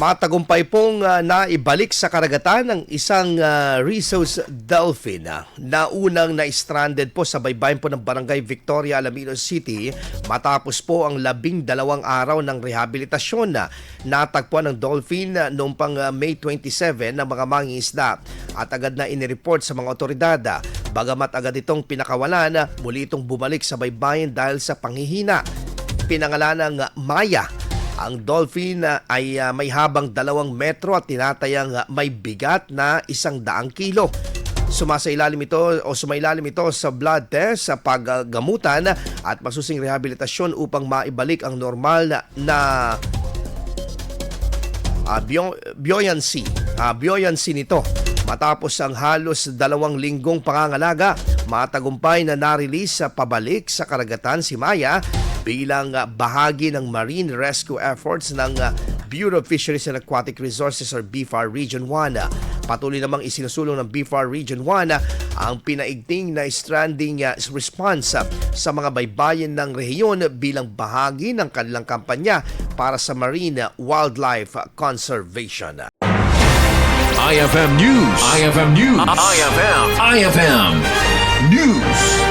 Matagumpay pong ah, naibalik sa karagatan ng isang uh, Rizos dolphin ah, na unang na-stranded po sa baybayin po ng Barangay Victoria, Alaminos City matapos po ang labing dalawang araw ng rehabilitasyon na natagpuan ng dolphin ah, noong pang ah, May 27 ng mga mangingisda at agad na inireport sa mga otoridad. ah. Bagamat agad itong pinakawalan, ah, muli itong bumalik sa baybayin dahil sa panghihina. Pinangalan ng Maya ang dolphin uh, ay uh, may habang dalawang metro at tinatayang uh, may bigat na isang daang kilo. Sumasailalim ito o sumailalim ito sa blood test sa paggamutan at masusing rehabilitasyon upang maibalik ang normal na, na uh, buoy- buoyancy, uh, buoyancy nito. Matapos ang halos dalawang linggong pangangalaga, matagumpay na na-release sa pabalik sa karagatan si Maya bilang uh, bahagi ng marine rescue efforts ng uh, Bureau of Fisheries and Aquatic Resources or BFAR Region 1. Uh, Patuloy namang isinusulong ng BFAR Region 1 uh, ang pinaigting na stranding response sa mga baybayin ng rehiyon bilang bahagi ng kanilang kampanya para sa marine wildlife conservation. IFM News. IFM News. IFM. IFM News.